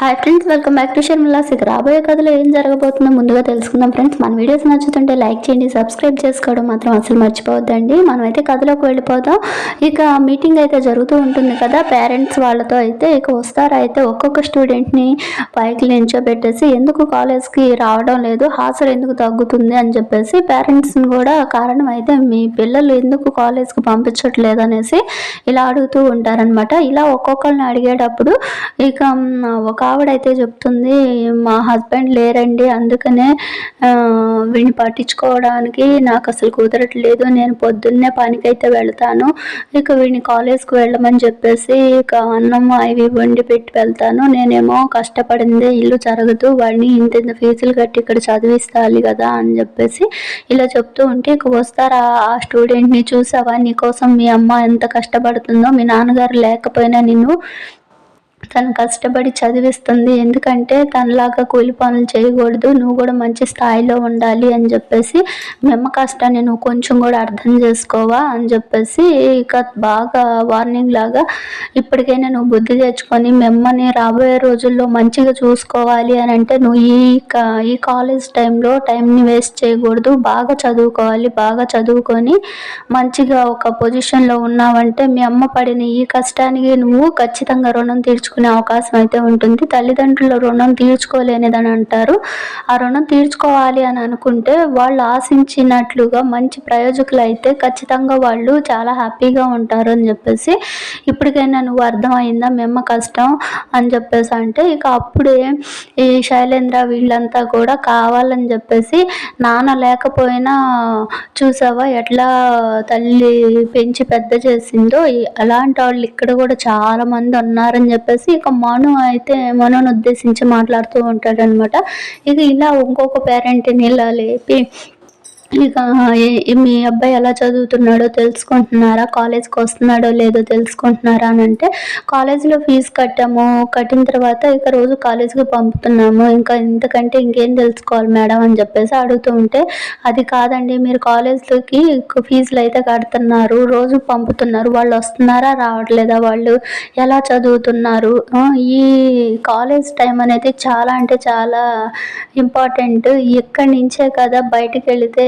Hi friends welcome back to Sharmila's ఇక రాబోయే కథలో ఏం జరగబోతుందో ముందుగా తెలుసుకుందాం ఫ్రెండ్స్ మన వీడియోస్ నచ్చుతుంటే లైక్ చేయండి సబ్స్క్రైబ్ చేసుకోవడం మాత్రం అసలు మర్చిపోవద్దండి. మనమైతే కథలోకి వెళ్ళిపోతాం ఇక మీటింగ్ అయితే జరుగుతూ ఉంటుంది కదా. పేరెంట్స్ వాళ్ళతో అయితే ఇక వస్తారా అయితే ఒక్కొక్క స్టూడెంట్ని పైకి నించోబెట్టేసి ఎందుకు కాలేజ్కి రావడం లేదు? హాజరు ఎందుకు తగ్గుతుంది? అని చెప్పేసి పేరెంట్స్ని కూడా కారణం అయితే మీ పిల్లలు ఎందుకు కాలేజ్కి పంపించట్లేదు అనేసి ఇలా అడుగుతూ ఉంటారనమాట ఇలా ఒక్కొక్కరిని అడిగేటప్పుడు ఇక ఒక ఆవిడైతే చెప్తుంది మా హస్బెండ్ లేరండి అందుకనే ఆ, వీడిని పట్టించుకోవడానికి నాకు అసలు కుదరట్లేదు. నేను పొద్దున్నే పనికైతే వెళ్తాను. ఇక వీడిని కాలేజ్కి వెళ్ళమని చెప్పేసి ఇక అన్నం అవి వండి పెట్టి వెళ్తాను. నేనేమో కష్టపడిందే ఇల్లు జరగదు. వాడిని ఇంత ఇంత ఫీజులు కట్టి ఇక్కడ చదివిస్తాలి కదా అని చెప్పేసి ఇలా చెప్తూ ఉంటే ఇక వస్తారా ఆ స్టూడెంట్ని చూసావా? నీకోసం మీ అమ్మ ఎంత కష్టపడుతుందో మీ నాన్నగారు లేకపోయినా నిన్ను తను కష్టపడి చదివిస్తుంది. ఎందుకంటే తనలాగా కూలి పనులు చేయకూడదు. నువ్వు కూడా మంచి స్థాయిలో ఉండాలి అని చెప్పేసి మెమ్మ కష్టాన్ని నువ్వు కొంచెం కూడా అర్థం చేసుకోవా? అని చెప్పేసి ఇక బాగా వార్నింగ్ లాగా ఇప్పటికైనా నువ్వు బుద్ధి తెచ్చుకొని మెమ్మని రాబోయే రోజుల్లో మంచిగా చూసుకోవాలి అని అంటే నువ్వు ఈ క- ఈ కాలేజ్ టైంలో టైంని వేస్ట్ చేయకూడదు. బాగా చదువుకోవాలి. బాగా చదువుకొని మంచిగా ఒక పొజిషన్లో ఉన్నావంటే మీ అమ్మ పడిన ఈ కష్టానికి నువ్వు ఖచ్చితంగా రుణం తీర్చుకునే అవకాశం అయితే ఉంటుంది. తల్లిదండ్రుల రుణం తీర్చుకోలేనిదని అంటారు. ఆ రుణం తీర్చుకోవాలి అని అనుకుంటే వాళ్ళు ఆశించినట్లుగా మంచి ప్రయోజకులు అయితే ఖచ్చితంగా వాళ్ళు చాలా హ్యాపీగా ఉంటారు అని చెప్పేసి ఇప్పటికైనా నువ్వు అర్థమైందా? మెమ్మ కష్టం అని చెప్పేసి అంటే ఇక అప్పుడే ఈ శైలేంద్ర వీళ్ళంతా కూడా కావాలని చెప్పేసి నాన్న లేకపోయినా చూసావా ఎట్లా తల్లి పెంచి పెద్ద చేసిందో? అలాంటి వాళ్ళు ఇక్కడ కూడా చాలా మంది ఉన్నారని చెప్పేసి ఇక మను అయితే మనోని ఉద్దేశించి మాట్లాడుతూ ఉంటాడనమాట ఇక ఇలా ఇంకొక పేరెంట్ని ఇలా లేపి ఇక మీ అబ్బాయి ఎలా చదువుతున్నాడో తెలుసుకుంటున్నారా? కాలేజ్కి వస్తున్నాడో లేదో తెలుసుకుంటున్నారా అని అంటే కాలేజీలో ఫీజు కట్టాము కట్టిన తర్వాత ఇక రోజు కాలేజీకి పంపుతున్నాము. ఇంకా ఇంతకంటే ఇంకేం తెలుసుకోవాలి మేడం అని చెప్పేసి అడుగుతూ ఉంటే అది కాదండి మీరు కాలేజ్లోకి ఫీజులు అయితే కడుతున్నారు రోజు పంపుతున్నారు వాళ్ళు వస్తున్నారా రావట్లేదా వాళ్ళు ఎలా చదువుతున్నారు? ఈ కాలేజ్ టైం అనేది చాలా అంటే చాలా ఇంపార్టెంట్. ఇక్కడి నుంచే కదా బయటికి వెళితే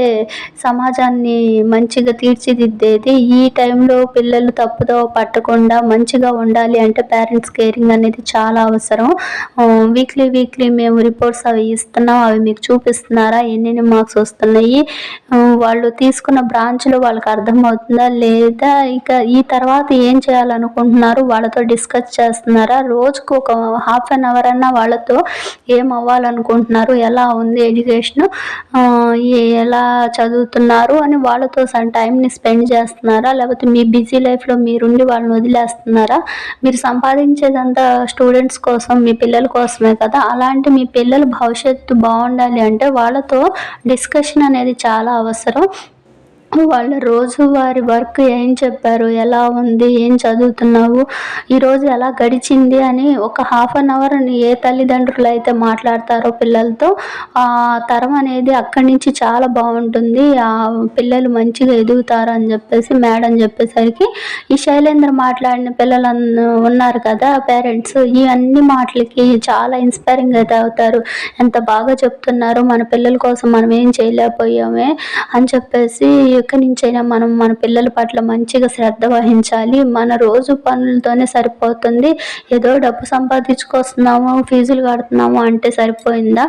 సమాజాన్ని మంచిగా తీర్చిదిద్దేది. ఈ టైంలో పిల్లలు తప్పుదో పట్టకుండా మంచిగా ఉండాలి అంటే పేరెంట్స్ కేరింగ్ అనేది చాలా అవసరం. వీక్లీ వీక్లీ మేము రిపోర్ట్స్ అవి ఇస్తున్నాం. అవి మీకు చూపిస్తున్నారా? ఎన్నెన్ని మార్క్స్ వస్తున్నాయి? వాళ్ళు తీసుకున్న బ్రాంచ్లో వాళ్ళకి అర్థమవుతుందా? లేదా ఇక ఈ తర్వాత ఏం చేయాలనుకుంటున్నారు? వాళ్ళతో డిస్కస్ చేస్తున్నారా? రోజుకు ఒక హాఫ్ అన్ అవర్ అన్నా వాళ్ళతో ఏం అవ్వాలనుకుంటున్నారు? ఎలా ఉంది ఎడ్యుకేషన్ ఎలా చదువుతున్నారు అని వాళ్ళతో సన్ టైంని స్పెండ్ చేస్తున్నారా? లేకపోతే మీ బిజీ లైఫ్లో మీరుండి వాళ్ళని వదిలేస్తున్నారా? మీరు సంపాదించేదంతా స్టూడెంట్స్ కోసం మీ పిల్లల కోసమే కదా? అలాంటి మీ పిల్లల భవిష్యత్తు బాగుండాలి అంటే వాళ్ళతో డిస్కషన్ అనేది చాలా అవసరం. వాళ్ళ రోజువారి వర్క్ ఏం చెప్పారు ఎలా ఉంది ఏం చదువుతున్నావు ఈరోజు ఎలా గడిచింది అని ఒక హాఫ్ అన్ అవర్ ఏ తల్లిదండ్రులు అయితే మాట్లాడతారో పిల్లలతో ఆ తరం అనేది అక్కడి నుంచి చాలా బాగుంటుంది. ఆ పిల్లలు మంచిగా ఎదుగుతారు అని చెప్పేసి మేడం చెప్పేసరికి ఈ శైలేంద్ర మాట్లాడిన పిల్లలు ఉన్నారు కదా పేరెంట్స్ ఈ అన్ని మాటలకి చాలా ఇన్స్పైరింగ్ అయితే అవుతారు. ఎంత బాగా చెప్తున్నారు మన పిల్లల కోసం మనం ఏం చేయలేకపోయామే అని చెప్పేసి ఎక్కడి నుంచైనా మనం మన పిల్లల పట్ల మంచిగా శ్రద్ధ వహించాలి. మన రోజు పనులతోనే సరిపోతుంది. ఏదో డబ్బు సంపాదించుకొస్తున్నాము ఫీజులు కడుతున్నాము అంటే సరిపోయిందా?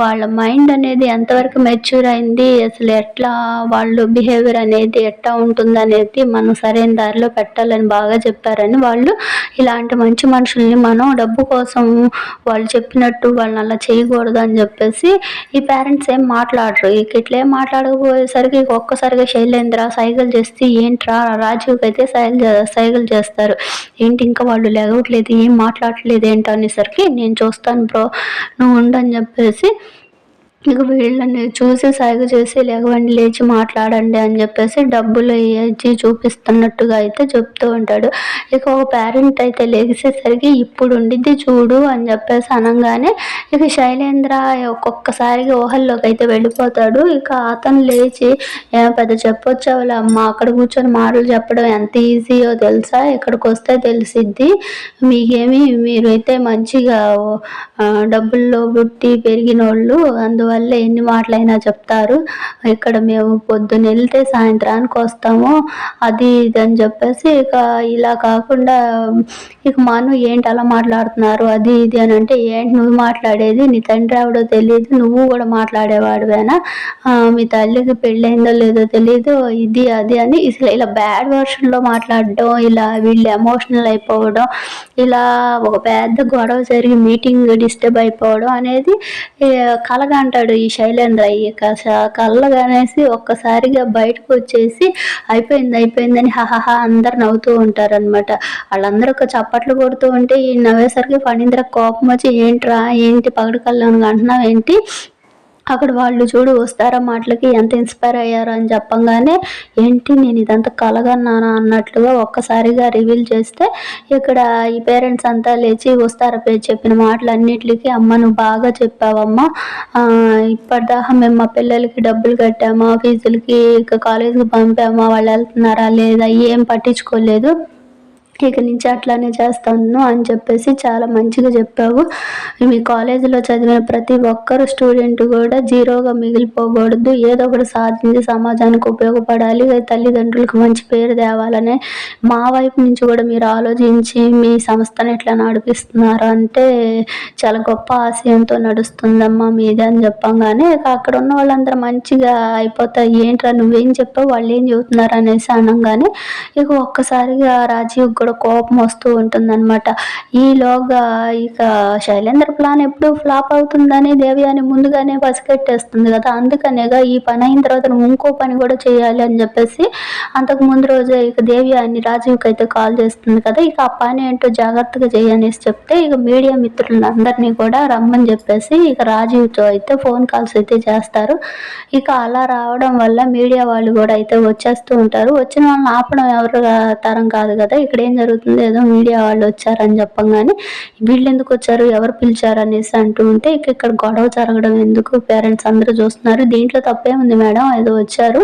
వాళ్ళ మైండ్ అనేది ఎంతవరకు మెచ్యూర్ అయింది? అసలు ఎట్లా వాళ్ళు బిహేవియర్ అనేది ఎట్లా ఉంటుంది అనేది మనం సరైన దారిలో పెట్టాలని బాగా చెప్పారని వాళ్ళు ఇలాంటి మంచి మనుషుల్ని మనం డబ్బు కోసం వాళ్ళు చెప్పినట్టు వాళ్ళని అలా చేయకూడదు అని చెప్పేసి ఈ పేరెంట్స్ ఏం మాట్లాడరు. ఇక ఇట్లా ఏం మాట్లాడకపోయేసరికి ఒక్కసారిగా ఒక్కసారిగా శైలేంద్ర సైగలు చేస్తే ఏంట్రా? రాజీవ్కి అయితే సైకిల్ చే- చేస్తారు ఏంటి ఇంకా వాళ్ళు లేవట్లేదు ఏం మాట్లాడట్లేదు ఏంటి అనేసరికి నేను చూస్తాను బ్రో నువ్వు ఉండని చెప్పేసి ఇక వీళ్ళని చూసి సాగు చేసి లేవండి లేచి మాట్లాడండి అని చెప్పేసి డబ్బులు ఇచ్చి చూపిస్తున్నట్టుగా అయితే చెప్తూ ఉంటాడు. ఇక ఒక పేరెంట్ అయితే లేచేసరికి ఇప్పుడు ఉండిద్ది చూడు అని చెప్పేసి అనగానే ఇక శైలేంద్ర ఒక్కొక్కసారిగా ఊహల్లోకి అయితే వెళ్ళిపోతాడు. ఇక అతను లేచి పెద్ద చెప్పొచ్చా వాళ్ళమ్మా అమ్మ అక్కడ కూర్చొని మాటలు చెప్పడం ఎంత ఈజీయో తెలుసా? ఇక్కడికి వస్తే తెలిసిద్ది. మీకేమి మీరైతే మంచిగా డబ్బుల్లో బుట్టి పెరిగిన వాళ్ళు అందువల్ల వల్ల ఎన్ని మాటలైనా చెప్తారు. ఇక్కడ మేము పొద్దున్న వెళ్తే సాయంత్రానికి వస్తాము. అది ఇది అని చెప్పేసి ఇక ఇలా కాకుండా ఇక మను ఏంటి అలా మాట్లాడుతున్నారు? అది ఇది అని అంటే ఏంటి నువ్వు మాట్లాడేది? నీ తండ్రి ఆవిడో తెలియదు నువ్వు కూడా మాట్లాడేవాడివేనా? మీ తల్లికి పెళ్ళైందో లేదో తెలియదు ఇది అది అని ఇసలు ఇలా బ్యాడ్ వర్షన్లో మాట్లాడడం ఇలా వీళ్ళు ఎమోషనల్ అయిపోవడం ఇలా ఒక పెద్ద గొడవ జరిగి మీటింగ్ డిస్టర్బ్ అయిపోవడం అనేది కలగంట చూశాడు ఈ శైలేంద్ర. ఇక కళ్ళగానేసి ఒక్కసారిగా బయటకు వచ్చేసి అయిపోయింది అయిపోయిందని హహహా అందరు నవ్వుతూ ఉంటారు అనమాట వాళ్ళందరూ ఒక చప్పట్లు కొడుతూ ఉంటే ఈ నవ్వేసరికి ఫణీంద్ర కోపం వచ్చి ఏంట్రా ఏంటి పగడు కళ్ళను అంటున్నావు ఏంటి? అక్కడ వాళ్ళు చూడు వస్తారా మాటలకి ఎంత ఇన్స్పైర్ అయ్యారు అని చెప్పంగానే ఏంటి నేను ఇదంతా కలగన్నానా? అన్నట్లుగా ఒక్కసారిగా రివీల్ చేస్తే ఇక్కడ ఈ పేరెంట్స్ అంతా లేచి వస్తారా చెప్పిన మాటలన్నిటికీ అమ్మ నువ్వు బాగా చెప్పావమ్మా. ఇప్పటిదాకా మేము మా పిల్లలకి డబ్బులు కట్టామా ఫీజులకి ఇంకా కాలేజీకి పంపామా వాళ్ళు వెళ్తున్నారా లేదా ఏం పట్టించుకోలేదు. ఇక నుంచి అట్లానే చేస్తాను అని చెప్పేసి చాలా మంచిగా చెప్పావు. మీ కాలేజీలో చదివిన ప్రతి ఒక్కరు స్టూడెంట్ కూడా జీరోగా మిగిలిపోకూడదు. ఏదో ఒకటి సాధించి సమాజానికి ఉపయోగపడాలి. తల్లిదండ్రులకు మంచి పేరు తేవాలని మా వైపు నుంచి కూడా మీరు ఆలోచించి మీ సంస్థను ఎట్లా నడిపిస్తున్నారు అంటే చాలా గొప్ప ఆశయంతో నడుస్తుందమ్మా మీదే అని చెప్పంగానే అక్కడ ఉన్న వాళ్ళందరూ మంచిగా అయిపోతాయి. ఏంట్రా నువ్వేం చెప్పావు? వాళ్ళు ఏం చెబుతున్నారు అనేసి అనగానే ఇక ఒక్కసారిగా రాజీవ్ కూడా కోపం వస్తూ ఉంటుందన్నమాట. ఈలోగా ఇక శైలేంద్ర ప్లాన్ ఎప్పుడు ఫ్లాప్ అవుతుందని దేవి అని ముందుగానే పసిగట్టేస్తుంది కదా. అందుకనేగా ఈ పని అయిన తర్వాత ఇంకో పని కూడా చేయాలి అని చెప్పేసి అంతకు ముందు రోజే ఇక దేవి అని రాజీవ్కి అయితే కాల్ చేస్తుంది కదా. ఇక ఆ పని ఏంటో జాగ్రత్తగా చేయనేసి చెప్తే ఇక మీడియా మిత్రులందరినీ కూడా రమ్మని చెప్పేసి ఇక రాజీవ్తో అయితే ఫోన్ కాల్స్ అయితే చేస్తారు. ఇక అలా రావడం వల్ల మీడియా వాళ్ళు కూడా అయితే వచ్చేస్తూ ఉంటారు. వచ్చిన వాళ్ళని ఆపడం ఎవరు తరం కాదు కదా. ఇక్కడ ఏం జరుగుతుంది. ఏదో మీడియా వాళ్ళు వచ్చారని చెప్పంగానే వీళ్ళు ఎందుకు వచ్చారు? ఎవరు పిలిచారు? అనేసి అంటూ ఉంటే ఇక ఇక్కడ గొడవ జరగడం ఎందుకు? పేరెంట్స్ అందరూ చూస్తున్నారు. దీంట్లో తప్పే ఉంది మేడం? ఏదో వచ్చారు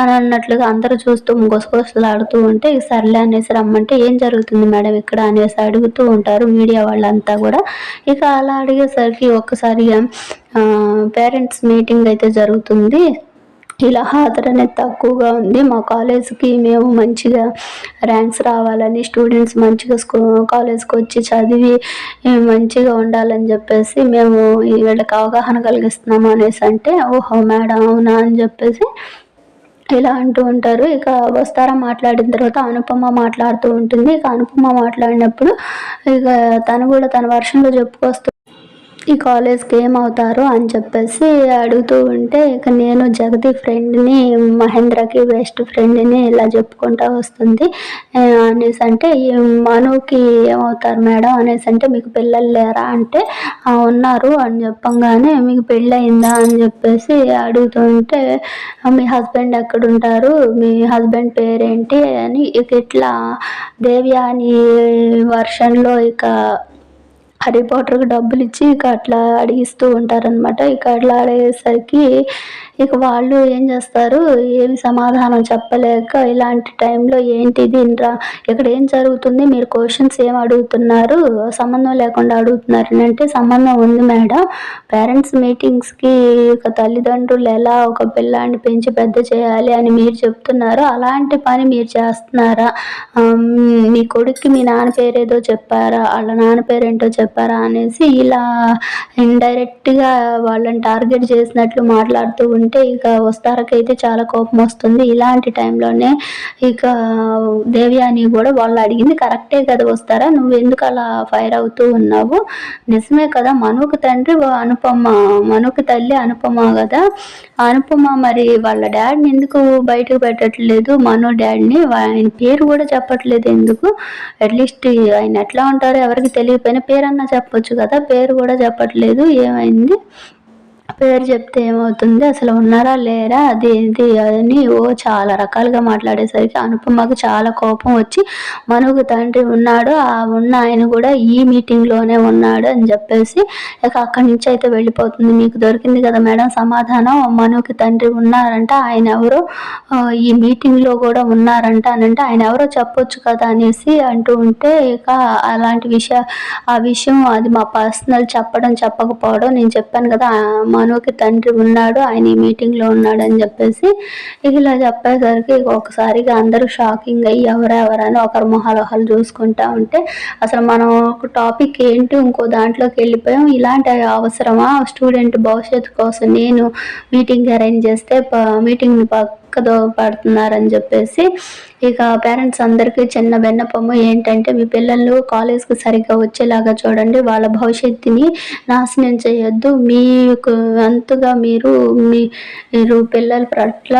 అని అన్నట్లుగా అందరూ చూస్తూ గుసగుసలాడుతూ ఉంటే సర్లే అనేసి రమ్మంటే ఏం జరుగుతుంది మేడం ఇక్కడ అనేసి అడుగుతూ ఉంటారు మీడియా వాళ్ళంతా కూడా. ఇక అలా అడిగేసరికి ఒక్కసారిగా పేరెంట్స్ మీటింగ్ అయితే జరుగుతుంది. ఇలా హాజరు అనేది తక్కువగా ఉంది. మా కాలేజ్కి మేము మంచిగా ర్యాంక్స్ రావాలని స్టూడెంట్స్ మంచిగా స్కూ కాలేజ్కి వచ్చి చదివి మంచిగా ఉండాలని చెప్పేసి మేము వీళ్ళకి అవగాహన కలిగిస్తున్నాము అనేసి అంటే ఓహో మేడం అవునా అని చెప్పేసి ఇలా అంటూ ఉంటారు. ఇక వస్తారా మాట్లాడిన తర్వాత అనుపమ మాట్లాడుతూ ఉంటుంది. ఇక అనుపమ మాట్లాడినప్పుడు ఇక తను కూడా తన వర్షంలో చెప్పుకొస్తూ ఈ కాలేజ్కి ఏమవుతారు అని చెప్పేసి అడుగుతూ ఉంటే ఇక నేను జగతి ఫ్రెండ్ని మహేంద్రకి బెస్ట్ ఫ్రెండ్ని ఇలా చెప్పుకుంటా వస్తుంది. అనేసి అంటే మనుకి ఏమవుతారు మేడం? అనేసి అంటే మీకు పిల్లలు లేరా? అంటే ఉన్నారు అని చెప్పంగానే మీకు పెళ్ళయిందా? అని చెప్పేసి అడుగుతుంటే మీ హస్బెండ్ ఎక్కడుంటారు? మీ హస్బెండ్ పేరేంటి? అని ఇక ఇట్లా దేవ్యాని వర్షన్లో ఇక హరీ పాటర్కి డబ్బులు ఇచ్చి ఇక అట్లా అడిగిస్తూ ఉంటారనమాట ఇక అట్లా అడిగేసరికి ఇక వాళ్ళు ఏం చేస్తారు? ఏమి సమాధానం చెప్పలేక ఇలాంటి టైంలో ఏంటి దీనిరా? ఇక్కడ ఏం జరుగుతుంది? మీరు క్వశ్చన్స్ ఏం అడుగుతున్నారు? సంబంధం లేకుండా అడుగుతున్నారు అంటే సంబంధం ఉంది మేడం. పేరెంట్స్ మీటింగ్స్కి ఒక తల్లిదండ్రులు ఎలా ఒక పిల్లాన్ని పెంచి పెద్ద చేయాలి అని మీరు చెప్తున్నారు అలాంటి పని మీరు చేస్తున్నారా? మీ కొడుక్కి మీ నాన్న పేరేదో చెప్పారా? వాళ్ళ నాన్న పేరేంటో చెప్పారా? అనేసి ఇలా ఇండైరెక్ట్గా వాళ్ళని టార్గెట్ చేసినట్లు మాట్లాడుతూ ఉంటే ఇక వస్తారకైతే చాలా కోపం వస్తుంది. ఇలాంటి టైంలోనే ఇక దేవ్యాని కూడా వాళ్ళు అడిగింది కరెక్టే కదా వస్తారా? నువ్వు ఎందుకు అలా ఫైర్ అవుతూ ఉన్నావు? నిజమే కదా మనుకు తండ్రి అనుపమ మనుకు తల్లి అనుపమ కదా. అనుపమ మరి వాళ్ళ డాడీని ఎందుకు బయటకు పెట్టట్లేదు? మను డాడీని ఆయన పేరు కూడా చెప్పట్లేదు ఎందుకు? అట్లీస్ట్ ఆయన ఎట్లా ఉంటారో ఎవరికి తెలియకపోయినా పేరన్నా చెప్పొచ్చు కదా పేరు కూడా చెప్పట్లేదు. ఏమైంది? పేరు చెప్తే ఏమవుతుంది? అసలు ఉన్నారా? లేరా? అది ఇది అని ఓ చాలా రకాలుగా మాట్లాడేసరికి అనుపమకు చాలా కోపం వచ్చి మనుకు తండ్రి ఉన్నాడు. ఆ ఉన్న ఆయన కూడా ఈ మీటింగ్లోనే ఉన్నాడు అని చెప్పేసి ఇక అక్కడి నుంచి అయితే వెళ్ళిపోతుంది. మీకు దొరికింది కదా మేడం సమాధానం? మనుకి తండ్రి ఉన్నారంట. ఆయన ఎవరో ఈ మీటింగ్లో కూడా ఉన్నారంట అని అంటే ఆయన ఎవరో చెప్పొచ్చు కదా అనేసి అంటూ ఉంటే ఇక అలాంటి విషయ ఆ విషయం అది మా పర్సనల్ చెప్పడం చెప్పకపోవడం నేను చెప్పాను కదా మనుకి తండ్రి ఉన్నాడు ఆయన ఈ మీటింగ్లో ఉన్నాడు అని చెప్పేసి ఇలా చెప్పేసరికి ఒకసారిగా అందరూ షాకింగ్ అయ్యి ఎవరెవరని ఒకరి మొహాలు ఒకరు చూసుకుంటా ఉంటే అసలు మనం ఒక టాపిక్ ఏంటి ఇంకో దాంట్లోకి వెళ్ళిపోయాం. ఇలాంటి అవసరమా? స్టూడెంట్ భవిష్యత్తు కోసం నేను మీటింగ్ అరేంజ్ చేస్తే మీటింగ్ని దోహపడుతున్నారని పడుతున్నారని చెప్పేసి ఇక పేరెంట్స్ అందరికీ చిన్న విన్నపము ఏంటంటే మీ పిల్లలు కాలేజ్కి సరిగ్గా వచ్చేలాగా చూడండి వాళ్ళ భవిష్యత్తుని నాశనం చేయొద్దు. మీకు అంతగా మీరు మీరు పిల్లల పట్ల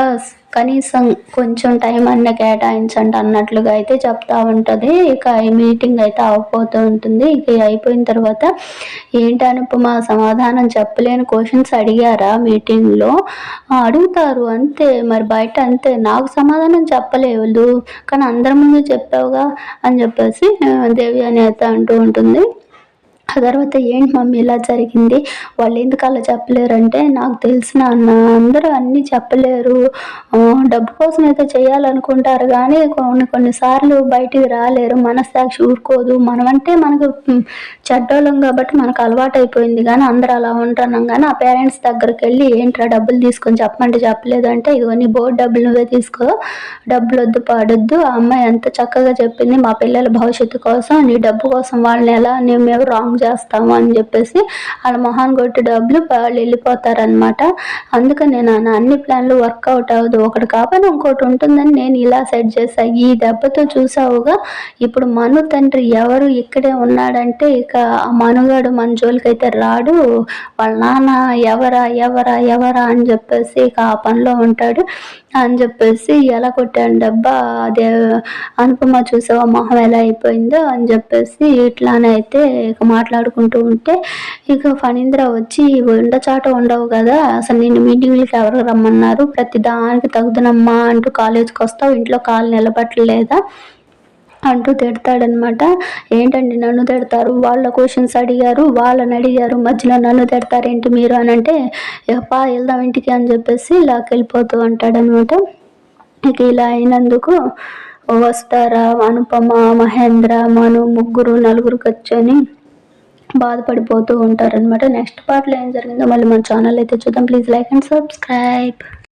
కనీసం కొంచెం టైం అన్న కేటాయించండి అన్నట్లుగా అయితే చెప్తా ఉంటుంది. ఇక ఈ మీటింగ్ అయితే అవ్వబోతూ ఉంటుంది. ఇక అయిపోయిన తర్వాత ఏంటని మా సమాధానం చెప్పలేని క్వశ్చన్స్ అడిగారా మీటింగ్లో? అడుగుతారు. అంతే. మరి బయట అంతే. నాకు సమాధానం చెప్పలేదు. కానీ అందరి ముందు చెప్పావుగా అని చెప్పేసి దేవి అని అయితే అంటూ ఉంటుంది. ఆ తర్వాత ఏంటి మమ్మీ ఇలా జరిగింది? వాళ్ళు ఎందుకు అలా చెప్పలేరంటే నాకు తెలిసిన అన్న అందరూ అన్నీ చెప్పలేరు. డబ్బు కోసం అయితే చేయాలనుకుంటారు కానీ కొన్ని కొన్నిసార్లు బయటికి రాలేరు. మనస్సాక్షి ఊరుకోదు. మనమంటే మనకు చెడ్డోళ్ళం కాబట్టి మనకు అలవాటు అయిపోయింది కానీ అందరూ అలా ఉంటున్నాం కానీ ఆ పేరెంట్స్ దగ్గరికి వెళ్ళి ఏంట్రా డబ్బులు తీసుకొని చెప్పమంటే చెప్పలేదు అంటే ఇవన్నీ బోర్డు డబ్బులు నువ్వే తీసుకో. డబ్బులు వద్దు పాడొద్దు. ఆ అమ్మాయి ఎంత చక్కగా చెప్పింది మా పిల్లల భవిష్యత్తు కోసం నీ డబ్బు కోసం వాళ్ళని ఎలా మేము రాంగ్ చేస్తాము అని చెప్పేసి వాళ్ళ మొహాన్ కొట్టి డబ్బులు వాళ్ళు వెళ్ళిపోతారనమాట అందుకని నేను అన్ని ప్లాన్లు వర్కౌట్ అవ్వదు. ఒకటి కాకపోయినా ఇంకోటి ఉంటుందని నేను ఇలా సెట్ చేశాను ఈ దెబ్బతో చూసావుగా ఇప్పుడు మను తండ్రి ఎవరు ఇక్కడే ఉన్నాడంటే ఇక మనుగాడు మన జోలికైతే రాడు. వాళ్ళ నాన్న ఎవరా ఎవరా ఎవరా అని చెప్పేసి ఇక ఆ పనిలో ఉంటాడు అని చెప్పేసి ఎలా కొట్టాను డబ్బా అదే అనుపమ చూసావా మొహం ఎలా అయిపోయిందో అని చెప్పేసి ఇట్లానే అయితే ఇక మాట్లాడుకుంటూ ఉంటే ఇక ఫణీంద్ర వచ్చి ఉండచాట ఉండవు కదా అసలు నేను మీటింగ్లకి ఎవరు రమ్మన్నారు? ప్రతి దానికి తగుదనమ్మా అంటూ కాలేజ్కి వస్తావు ఇంట్లో కాలు నిలబట్టలేదా? అంటూ తిడతాడనమాట. ఏంటండి నన్ను తిడతారు? వాళ్ళ క్వశ్చన్స్ అడిగారు వాళ్ళని అడిగారు మధ్యలో నన్ను తిడతారేంటి మీరు? అని అంటే పా వెళ్దాం ఇంటికి అని చెప్పేసి లాకెళ్ళిపోతూ ఉంటాడనమాట ఇక ఇలా అయినందుకు వస్తారా అనుపమ మహేంద్ర మను ముగ్గురు నలుగురు కూర్చొని బాధపడిపోతూ ఉంటారనమాట నెక్స్ట్ పార్ట్లో ఏం జరిగిందో మళ్ళీ మన ఛానల్ అయితే చూద్దాం. Please like and subscribe